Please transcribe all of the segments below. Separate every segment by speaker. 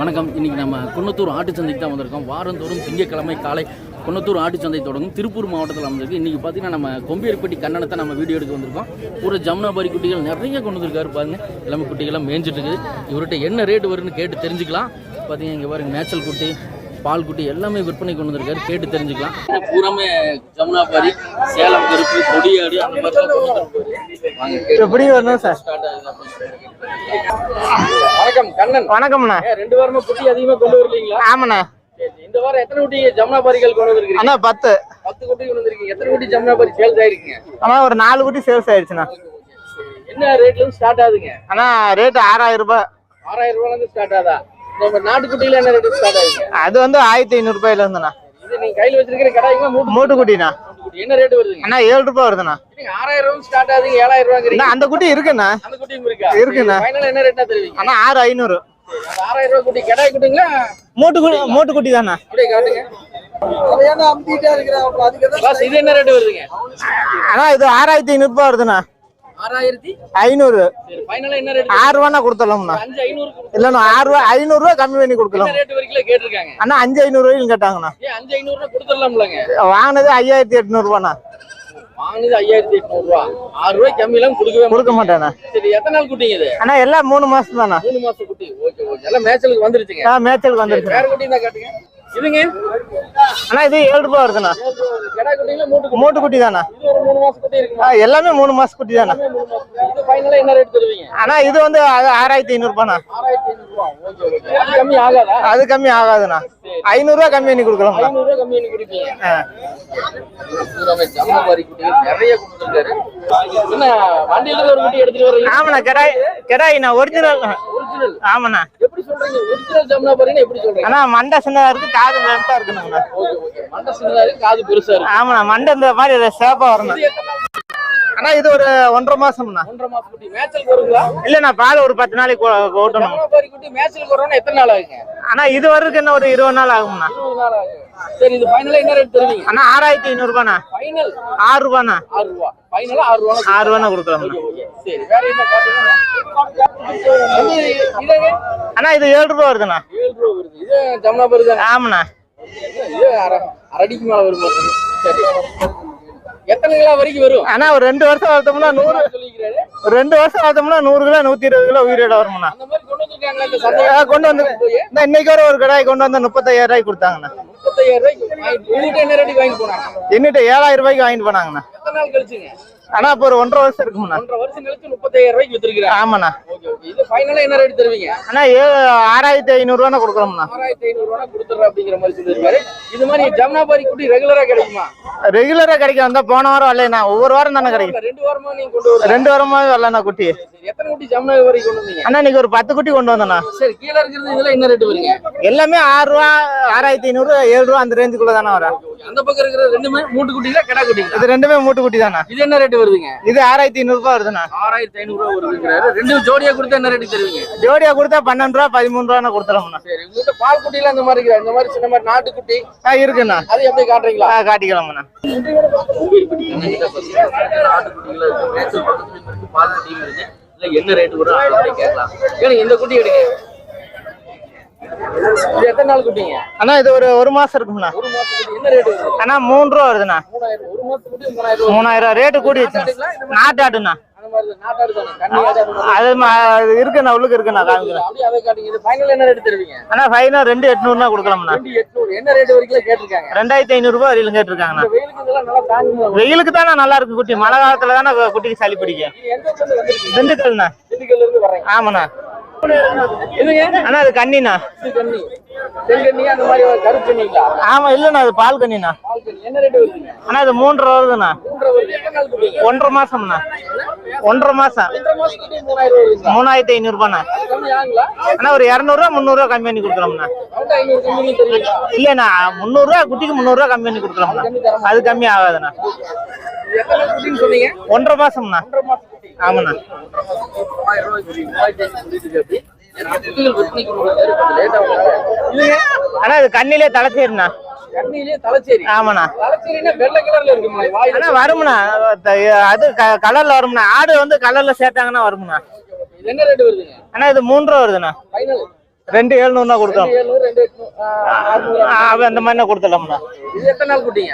Speaker 1: வணக்கம். இன்றைக்கி நம்ம குன்னத்தூர் ஆட்டுச்சந்தைக்கு தான் வந்திருக்கோம். வாரந்தோறும் திங்கக்கிழமை காலை குன்னத்தூர் ஆட்டுச்சந்தை தொடங்கும். திருப்பூர் மாவட்டத்தில் வந்திருக்கு இன்றைக்கி பார்த்தீங்கன்னா நம்ம கொம்பியர்பட்டி கண்ணனத்தை நம்ம வீடியோ எடுக்க வந்திருக்கோம். ஒரு ஜமுனாபாரி குட்டிகள் நிறைய கொண்டு வந்திருக்காரு பாருங்க. எல்லாமே குட்டிகள்லாம் மேய்ஞ்சிட்டு இருக்குது. இவர்கிட்ட என்ன ரேட் வரும்னு கேட்டு தெரிஞ்சுக்கலாம். பார்த்தீங்கன்னா இங்கே பாருங்க மேய்ச்சல் குட்டி பால் குட்டி எல்லாமே விற்பனை கொண்டு வந்திருக்காரு. கேட்டு தெரிஞ்சுக்கலாம். பூராமே ஜமுனாபாரி சேலம் கருப்பு கொடியாடு அந்த கேட்டு
Speaker 2: எப்படி வரணும் சார்?
Speaker 1: வணக்கம் கண்ணன்.
Speaker 2: வணக்கம்ண்ணா.
Speaker 1: ரெண்டு வாரமா குட்டி அதிகமா கொண்டு வரலீங்களா?
Speaker 2: ஆமாண்ணா.
Speaker 1: இந்த வாரம் எத்தனை குட்டி ஜமுனாபாரிகள் கொண்டு வந்திருக்கீங்க?
Speaker 2: அண்ணா பத்து.
Speaker 1: பத்து குட்டி கொண்டு வந்திருக்கீங்க. எத்தனை குட்டி ஜமுனாபாரி சேல்ஸ் ஆயிருக்கீங்க?
Speaker 2: அண்ணா ஒரு நாலு குட்டி சேல்ஸ் ஆயிடுச்சுண்ணா
Speaker 1: என்ன ரேட்ல இருந்து ஸ்டார்ட் ஆகுதுங்க?
Speaker 2: அண்ணா ரேட்டு ஆறாயிரம் ரூபாய்.
Speaker 1: ஆறாயிரம் ரூபாயில இருந்து ஸ்டார்ட் ஆகுதா? நாட்டுக்குட்டியில என்ன ரேட் ஸ்டார்ட்
Speaker 2: அது வந்து ஆயிரத்தி ஐநூறு ரூபாயில இருந்துண்ணா.
Speaker 1: இது நீங்க கையில வச்சிருக்கிற கடாய்க்கு மூட்டு
Speaker 2: குட்டிண்ணா
Speaker 1: குட்டி என்ன ரேட் வருதுங்க?
Speaker 2: அண்ணா ஏழு ரூபாய் வருதுண்ணா.
Speaker 1: ஆறாயிரம் ரூபாய் ஸ்டார்ட் ஆகுதுங்க ஏழாயிரம்
Speaker 2: அண்ணா அந்த குட்டி இருக்குண்ணா.
Speaker 1: அந்த குட்டியும் இருக்கா?
Speaker 2: இருக்குண்ணா.
Speaker 1: ஃபைனல் என்ன ரேட்னா தருவீங்க?
Speaker 2: அண்ணா ஆறு ஐநூறு.
Speaker 1: ஆறாயிரம் ரூபாய் குட்டி கடாய் குட்டிங்களா?
Speaker 2: மூட்டு குட்டி மூட்டு குட்டி
Speaker 1: அப்படியே காட்டுங்க இது என்ன ரேட் வருதுங்க?
Speaker 2: அண்ணா இது ஆறாயிரத்தி ஐநூறு ரூபாய் வருதுண்ணா.
Speaker 1: ஆறாயிரத்தி
Speaker 2: ஐநூறு. ஆறு ரூபாண்ணா கொடுத்துடலாம்ண்ணா. இல்லைண்ணா ஆறு ரூபா ஐநூறு ரூபா கம்மி பண்ணி கொடுக்கலாம்.
Speaker 1: கேட்டிருக்காங்க?
Speaker 2: அண்ணா அஞ்சு ஐநூறு ரூபாயும் கேட்டாங்கண்ணா.
Speaker 1: அஞ்சு கொடுத்துடலாம்லங்க.
Speaker 2: வாங்கினது ஐயாயிரத்தி எட்நூறு ரூபாண்ணா.
Speaker 1: வாங்குனது ஐயாயிரத்தி எட்நூறு ரூபா. ஆறு ரூபாய் கம்மி எல்லாம் கொடுக்கவே
Speaker 2: கொடுக்க மாட்டேண்ணா.
Speaker 1: சரி எத்தனை நாள் குட்டிங்க இது?
Speaker 2: அண்ணா எல்லாம் மூணு மாசம் தாண்ணா
Speaker 1: மூணு மாசம் குட்டி. Okay okay. எல்லாம் மேய்ச்சலுக்கு வந்துருச்சுங்க.
Speaker 2: மேய்ச்சலுக்கு வந்துருச்சு
Speaker 1: வேற குட்டி தான் காட்டுங்க. இதுங்க?
Speaker 2: அண்ணா இது ஏழு ரூபாய் வருதுண்ணா.
Speaker 1: மூட்டு குட்டி
Speaker 2: தானே எல்லாமே மூணு மாசம் குட்டி தானே
Speaker 1: குட்டி. இது
Speaker 2: வந்து ஆறாயிரத்தி ஐநூறு ரூபாண்ணா
Speaker 1: ஆறாயிரத்தி ஐநூறு ரூபா ஓகே ஓகே. அது கம்மி ஆகாதா?
Speaker 2: அது கம்மி ஆகாதுண்ணா. ஐநூறு ரூபா கம்மி பண்ணி
Speaker 1: ரூபா கம்மி பண்ணி கொடுப்பீங்க.
Speaker 2: ஆ.
Speaker 1: பூராமே ஜம்மாபாரி குட்டிகள் நிறைய கொடுத்துருக்காரு. என்ன வண்டியில இருந்து ஒரு குட்டி எடுத்துட்டு வர்றீங்க?
Speaker 2: ஆமாண்ணா கெடாய் கெடாய்ண்ணா ஒரிஜினல்
Speaker 1: ஒரிஜினல்
Speaker 2: ஆமாண்ணா.
Speaker 1: எப்படி சொல்றீங்க? ஒரிஜினல் ஜம்னாபாரின்னு எப்படி சொல்றீங்க?
Speaker 2: அண்ணா மண்டை சின்னதா இருக்கு காது இருக்குண்ணா.
Speaker 1: Okay okay. மண்டை சின்னதா இருக்கு காது பெருசா இருக்கு.
Speaker 2: ஆமாண்ணா மண்டை இந்த மாதிரி சேப்பா வரணும். அண்ணா இது ஒரு ஒன்றரை மாசம்ண்ணா.
Speaker 1: ஒன்றரை மாசம் குட்டி. மேய்ச்சலுக்கு வருங்களா
Speaker 2: இல்லண்ணா பால் ஒரு பத்து நாளைக்கு ஓட்டணும்.
Speaker 1: குட்டி? மேய்ச்சலுக்கு வரணும்னா எத்தனை நாள் ஆகுங்க?
Speaker 2: அண்ணா இது வரைக்கும் என்ன ஒரு இருபது நாள் ஆகும்ண்ணா.
Speaker 1: இருபது நாள் ஆகும் சரி இது ஃபைனலா என்ன ரேட் தருவீங்க?
Speaker 2: அண்ணா ஆறாயிரத்தி ஐநூறு ரூபாண்ணா
Speaker 1: ஃபைனல்
Speaker 2: ஆறு ரூபாண்ணா.
Speaker 1: ஆறு ரூபா. ஃபைனலா ஆறு ரூபா
Speaker 2: ஆறு ரூபாண்ணா கொடுக்கலாம்ண்ணா
Speaker 1: சரி வேற என்ன காட்டுங்க?
Speaker 2: அண்ணா இது ஏழு ரூபா வருதுண்ணா.
Speaker 1: ஏழு ரூபா வருது. இது ஜம்னாபாரி தான்?
Speaker 2: ஆமாண்ணா.
Speaker 1: அரடிக்கு மேல பாருங்க. சரி. எத்தனை கிலோ வரைக்கும் வரும்?
Speaker 2: அண்ணா ஒரு ரெண்டு வருஷம் வளர்த்தோம்னா நூறு. ரெண்டு வருஷம் வளர்த்தோம்னா நூறு கிலோ நூத்தி இருபது கிலோ உயிரோட வரும்ண்ணா.
Speaker 1: கொண்டு
Speaker 2: வந்து இன்னைக்கு ஒரு கடாய் கொண்டு வந்து முப்பத்தாயிரம் ரூபாய்க்கு கொடுத்தாங்கண்ணா
Speaker 1: முப்பத்தாயிரம் ரூபாய்க்கு வாங்கிட்டு போனாங்க?
Speaker 2: என்னட்டு ஏழாயிரம் ரூபாய்க்கு வாங்கிட்டு போனாங்கண்ணா. அண்ணா இப்போ ஒரு ஒன்றரை வருஷம் இருக்கும்ண்ணா.
Speaker 1: ஒன்றரை வருஷம் கழிச்சு முப்பத்தாயிரம் ரூபாய்க்கு வித்துருக்காங்க
Speaker 2: ஆமாண்ணா.
Speaker 1: இது ஃபைனலா என்ன ரேட் தருவீங்க?
Speaker 2: அண்ணா ஏ ஆறாயிரத்தி ஐநூறுரூவாண்ணா கொடுக்குறோம்ண்ணா.
Speaker 1: ஆறாயிரத்தி ஐநூறு ரூபா கொடுத்துட்றேன் அப்படிங்கிற மாதிரி சொல்லியிருக்காரு இது மாதிரி ஜம்னாபாரி குட்டி ரெகுலரா கிடைக்குமா?
Speaker 2: ரெகுலரா கிடைக்கும். வந்தா போன வாரம் வரலண்ணா. ஒவ்வொரு வாரம் தானே கிடைக்கும்.
Speaker 1: ரெண்டு வாரமா நீங்க கொண்டு வரல?
Speaker 2: ரெண்டு வாரமாவே வரலண்ணா குட்டி.
Speaker 1: எத்தனை குட்டி ஜம்னாபாரி கொண்டு வந்தீங்க?
Speaker 2: அண்ணா இன்னைக்கு ஒரு பத்து குட்டி கொண்டு வந்தேண்ணா.
Speaker 1: சரி கீழே இருக்கிறது இதெல்லாம் என்ன ரேட் வருங்க?
Speaker 2: எல்லாமே ஆறு ரூபா ஆறாயிரத்தி ஐநூறு ஏழு ரூபா அந்த ரேஞ்சுக்குள்ள தானே வரும்.
Speaker 1: அந்த பக்கம் இருக்கிற ரெண்டுமே மூட்டு குட்டிங்களா கிடா குட்டிங்களா?
Speaker 2: இது ரெண்டுமே மூட்டு குட்டி தானே
Speaker 1: இது என்ன ரேட் வருதுங்க.
Speaker 2: இது ஆறாயிரத்தி ஐநூறு ரூபாய் வருதுண்ணா.
Speaker 1: ஆறாயிரத்தி ஐநூறு ரூபா வருதுங்கிறாரு. ரெண்டும் ஜோடியா கொடுத்தா என்ன ரேட்டு தருவீங்க?
Speaker 2: ஜோடியா கொடுத்தா பன்னெண்டு ரூபா பதிமூணு ரூபா கொடுத்துறோம்ண்ணா.
Speaker 1: சரி உங்ககிட்ட பால் குட்டிலாம் இந்த மாதிரி இந்த மாதிரி சின்ன மாதிரி நாட்டுக்குட்டி?
Speaker 2: ஆ இருக்குண்ணா.
Speaker 1: அது எப்படி காட்டுறீங்களா?
Speaker 2: ஆ காட்டிக்கலாம்ண்ணா.
Speaker 1: என்ன ரேட் வரும் கேட்கலாம். ஏன்னா இந்த குட்டி எடுங்க. இது எத்தனை நாள் குட்டிங்க
Speaker 2: அண்ணா இது ஒரு ஒரு மாசம் இருக்கும்ண்ணா.
Speaker 1: ஒரு மாசம் குட்டி என்ன ரேட் வருது?
Speaker 2: அண்ணா மூணு ரூபா வருதுண்ணா.
Speaker 1: மூணாயிரம்
Speaker 2: ரேட்டு கூடி வச்சு. நாட்டாடுண்ணா.
Speaker 1: அந்த மாதிரி தான். நாட்டாடு தானே. கண்ணி ஆடு அந்த மாதிரி
Speaker 2: அது இருக்குண்ணா உள்ளுக்கு இருக்குண்ணா காமிக்கிறேன்.
Speaker 1: ஃபைனல் என்ன ரேட் தருவீங்க?
Speaker 2: அண்ணா ஃபைனா ரெண்டு எட்நூறுனா கொடுக்கலாம்ண்ணா.
Speaker 1: ரெண்டு எட்நூறு. என்ன ரேட் வரைக்கும் கேட்டிருக்காங்க?
Speaker 2: ரெண்டாயிரத்தி ஐநூறு ரூபாய் வரையிலும் கேட்டிருக்காங்கண்ணா.
Speaker 1: வெயிலுக்கு
Speaker 2: தானே நல்லா இருக்கு குட்டி. மழை காலத்துல தானே குட்டிக்கு சளி பிடிக்கும். திண்டுக்கல்ண்ணா.
Speaker 1: வர்றீங்க.
Speaker 2: ஆமாண்ணா. அண்ணா அது கண்ணிண்ணா. ஆமா இல்லண்ணா அது பால் கண்ணிண்ணா. அண்ணா அது மூன்றரை வருதுண்ணா. ஒன்றரை மாசம்ண்ணா. ஒன்றரை மாசம். மூணாயிரத்தி ஐநூறு அண்ணா ஒரு இரநூறுவா முந்நூறுவா கம்மி பண்ணி கொடுக்குறோம்ண்ணா. இல்லைண்ணா முந்நூறுரூவா குட்டிக்கு முந்நூறுரூவா கம்மி பண்ணி கொடுக்குறோம்ண்ணா. அது கம்மி ஆகாதுண்ணா. ஒன்றரை மாசம்ண்ணா. ஆமாண்ணா. அண்ணா இது கண்ணிலே தலைச்சேரிண்ணா. ஆமாண்ணா. அண்ணா வரும்ண்ணா. அது கலர்ல வரும்ண்ணா. ஆடு வந்து கலர்ல சேர்த்தாங்கன்னா வரும்ண்ணா. அண்ணா இது ரூபா வருதுண்ணா. ரெண்டு எழுநூறுனா கொடுக்கலாம். அந்த மாதிரினா கொடுத்துடலாம்ண்ணா.
Speaker 1: இது எத்தனை நாள் குட்டிங்க.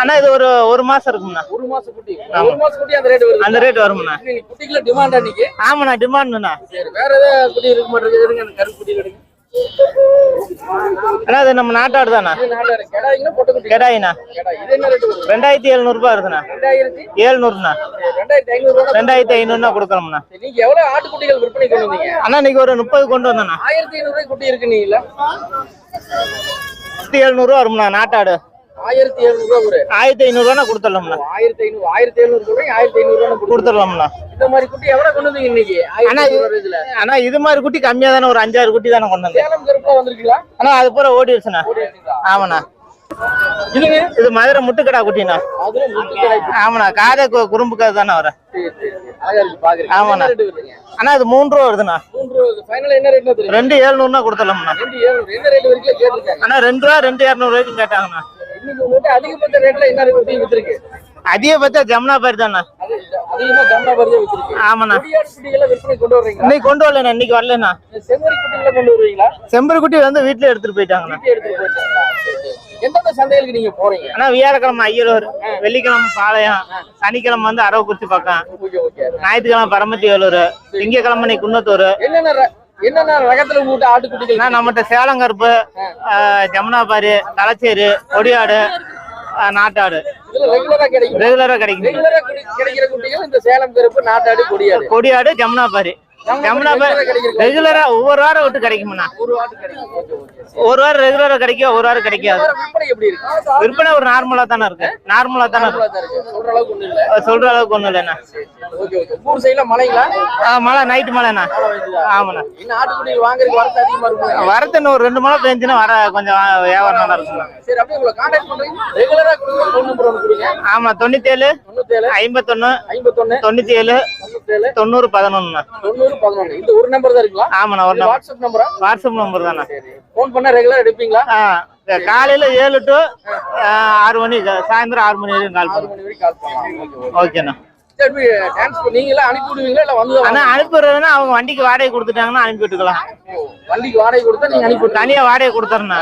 Speaker 2: அண்ணா இது ஒரு ஒரு மாசம் இருக்கும்ண்ணா.
Speaker 1: ஒரு மாசம் குட்டி. ஒரு மாசம் குட்டி அந்த ரேட் வருது.
Speaker 2: அந்த ரேட் வரும்ண்ணா.
Speaker 1: குட்டிக்குள்ள டிமாண்ட் அன்னைக்கு?
Speaker 2: ஆமாண்ணா டிமாண்ட்ண்ணா
Speaker 1: வேற ஏதாவது குட்டி இருக்க மாட்டேங்குது கருப்பு குட்டி எடுங்க
Speaker 2: அண்ணா இது நம்ம நாட்டாடு
Speaker 1: குட்டி
Speaker 2: கெடாயிண்ணா. ரெண்டாயிரத்தி எழுநூறுபா
Speaker 1: ரெண்டாயிரத்தி
Speaker 2: ஏழ்நூறுண்ணா
Speaker 1: ரெண்டாயிரத்தி
Speaker 2: ஐநூறுனா கொடுக்கலாம்ண்ணா
Speaker 1: நீங்க எவ்வளவு ஆட்டுக்குட்டிகள் விற்பனை கொண்டு வந்தீங்க
Speaker 2: அண்ணா இன்னைக்கு ஒரு முப்பது கொண்டு வந்தேண்ணா.
Speaker 1: ஆயிரத்தி ஐநூறு குட்டி இருக்கு நீங்களா
Speaker 2: எழுநூறுவா வரும்ண்ணா நாட்டாடு.
Speaker 1: ஆயிரத்தி எழுநூறு ரூபா ஒரு.
Speaker 2: ஆயிரத்தி ஐநூறுவானா கொடுத்துடலாம்ண்ணா.
Speaker 1: ஆயிரத்தி ஐநூறு ஆயிரத்தி எழுநூறு சொல்றீங்க ஆயிரத்தி ஐநூறு கொடுத்து
Speaker 2: கொடுத்துடலாம்ண்ணா.
Speaker 1: இந்த மாதிரி குட்டி எவ்வளவு கொண்டு வந்தீங்க இன்னைக்கு? ஐநூறு இதுல
Speaker 2: அண்ணா இது மாதிரி குட்டி கம்மியா தானே ஒரு அஞ்சாறு குட்டி தானே கொண்டு வந்தேன்
Speaker 1: சேலம் கருப்பா வந்திருக்கீங்களா?
Speaker 2: அண்ணா அது பூரா ஓடிடுச்சுண்ணா? ஆமாண்ணா. இது மதுரை முட்டுக்கடா
Speaker 1: கிடைக்கும்
Speaker 2: ஆமாண்ணா காதை குறும்புக்காது தானே வர ஆமாண்ணா. அண்ணா இது மூணு ரூபா வருதுண்ணா. ரெண்டு ஏழ்நூறுனா கொடுத்துடலாம்ண்ணா. அண்ணா ரெண்டு ரூபா ரெண்டு இரநூறு வரைக்கும் கேட்டாங்கண்ணா.
Speaker 1: அதிகபட்ச
Speaker 2: ஜமுனா பாரி தாண்ணா ஆமாண்ணா. இன்னைக்கு கொண்டு வரலண்ணா இன்னைக்கு வரலண்ணா.
Speaker 1: செம்மறி குட்டிகளை கொண்டு வருவீங்களா?
Speaker 2: செம்பரு குட்டி வந்து வீட்டுல எடுத்துட்டு போயிட்டாங்கண்ணா. வியாழக்கிழமை ஐயலூர் வெள்ளிக்கிழமை பாளையம் சனிக்கிழமை வந்து அரவக்குறிச்சி பக்கம். ஞாயிற்றுக்கிழமை பரமத்தி வேலூர் திங்கக்கிழமை குன்னத்தூர்.
Speaker 1: என்னென்ன ரகத்துல உங்கள்கிட்ட ஆட்டுக்குட்டிகள்
Speaker 2: நம்மகிட்ட சேலங்கருப்பு ஜமுனாபாரி தலைச்சேரு கொடியாடு நாட்டாடு.
Speaker 1: ரெகுலரா கிடைக்கும்?
Speaker 2: ரெகுலரா கிடைக்கும்
Speaker 1: ரெகுலரா கிடைக்கிற குட்டிகள் இந்த சேலம் கருப்பு நாட்டாடு கொடியாடு.
Speaker 2: கொடியாடு ஜமுனாபாரி. ரெகுலரா ஒவ்வொரு வாரம் விட்டு கிடைக்கும்ண்ணா.
Speaker 1: ஒரு
Speaker 2: வாரம் ரெகுலரா கிடைக்கும் ஒரு வாரம் கிடைக்காது.
Speaker 1: வேற விற்பனை
Speaker 2: ஒரு நார்மலா தானே இருக்கு. நார்மலா தானே
Speaker 1: சொல்ற அளவுக்கு ஒண்ணும்
Speaker 2: இல்லைண்ணா.
Speaker 1: ஊர் சைடுல மழைங்களா?
Speaker 2: மழை நைட்டு மழைண்ணா? ஆமாண்ணா.
Speaker 1: வரத்து இருக்கும்?
Speaker 2: இன்னும் ஒரு ரெண்டு மழை பெஞ்சுன்னா வர கொஞ்சம் வியாபாரம் நல்லா
Speaker 1: கொடுங்க.
Speaker 2: ஆமா தொண்ணூத்தேழு
Speaker 1: தொண்ணூத்தேழு
Speaker 2: ஐம்பத்தொன்னு தொண்ணூத்தி ஏழு தொண்ணூறு பதினொன்னுண்ணா
Speaker 1: பதினொன்று ஒரு நம்பர் தான் இருக்குங்களா?
Speaker 2: ஆமாண்ணா ஒரு
Speaker 1: வாட்ஸ்அப் நம்பரா?
Speaker 2: வாட்ஸ்அப் நம்பர் தானே.
Speaker 1: ஃபோன் பண்ணா ரெகுலரா எடுப்பீங்களா?
Speaker 2: காலையில ஏழு டு ஆறு மணி சாயந்தரம் ஆறு மணி வரைக்கும் கால்
Speaker 1: ஓகே
Speaker 2: ஓகேண்ணா
Speaker 1: நீங்களே அனுப்பி விடுவீங்களா? இல்ல வந்து
Speaker 2: அண்ணா அனுப்பிடுறதுன்னா அவங்க வண்டிக்கு வாடகை கொடுத்துட்டாங்கன்னா அனுப்பி விட்டுக்கலாம்.
Speaker 1: வண்டிக்கு வாடகை கொடுத்தா நீங்க அனுப்பி.
Speaker 2: தனியா வாடகை கொடுத்துறேன்னா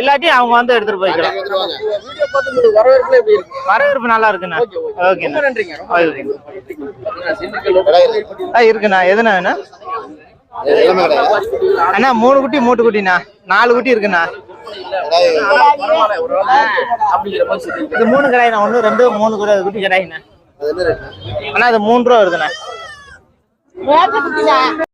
Speaker 2: இல்லாட்டி அவங்க வந்து எடுத்துட்டு போய்க்கலாம்.
Speaker 1: வீடியோ பார்த்து உங்களுக்கு வரவேற்புல எப்படி இருக்கு?
Speaker 2: வரவேற்பு நல்லா இருக்குண்ணா.
Speaker 1: ஓகே நன்றிங்க
Speaker 2: இருக்குண்ணா. எதுண்ணா வேணும்? அண்ணா மூணு குட்டி மூட்டு குட்டிண்ணா. நாலு குட்டி இருக்குண்ணா. இது மூணு கடாயிண்ணா. ஒன்று ரெண்டு மூணு கூட குட்டி கடாயிண்ணா. அண்ணா அது மூணு ரூபா வருதுண்ணா.